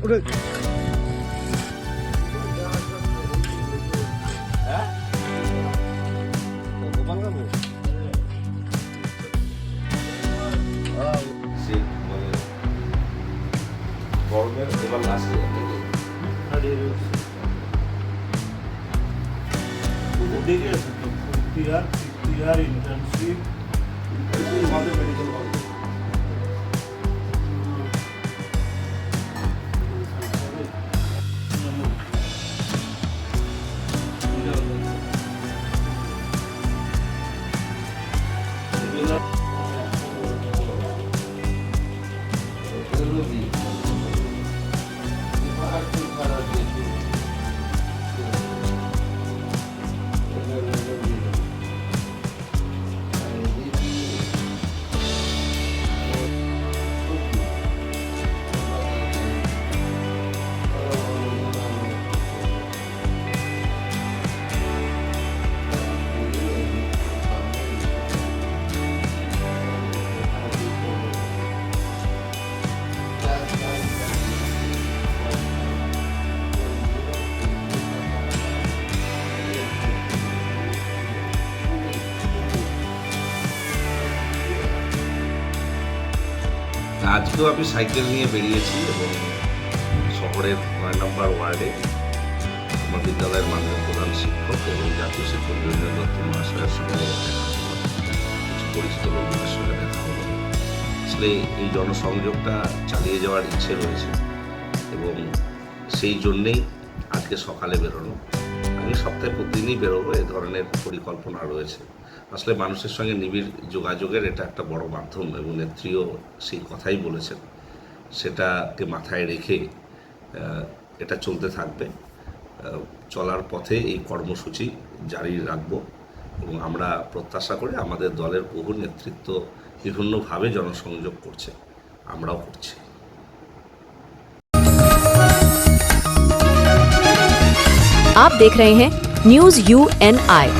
দূরে শীত মানে গরমের এবার লাস্টে দেরি আছে তো fourth year fifth year internship আমাদের মেডিকেল কলেজ আজকেও আমি সাইকেল নিয়ে বেরিয়েছি এবং শহরের নয় নম্বর ওয়ার্ডে আমার বিদ্যালয়ের মাননীয় প্রধান শিক্ষক এবং জাতীয় শিক্ষক বীরেন্দ্র দত্ত মহাশয়ের সঙ্গে কিছু পরিচিত লোকজনের সঙ্গে দেখা হলো। আসলে এই জনসংযোগটা চালিয়ে যাওয়ার ইচ্ছে রয়েছে এবং সেই জন্যেই আজকে সকালে বেরোনো। আমি সপ্তাহে প্রতিদিনই বেরোবো, এ ধরনের পরিকল্পনা রয়েছে। আসলে মানুষের সঙ্গে নিবিড় যোগাযোগের এটা একটা বড় মাধ্যম এবং নেত্রীও সেই কথাই বলেছেন সেটাকে মাথায় রেখে আহ, এটা চলতে থাকবে আহ, চলার পথে এই কর্মসূচি জারি রাখবো এবং আমরা প্রত্যাশা করি আমাদের দলের বহু নেতৃত্ব বিভিন্নভাবে জনসংযোগ করছে আমরাও করছি आप देख रहे हैं न्यूज यू एन आई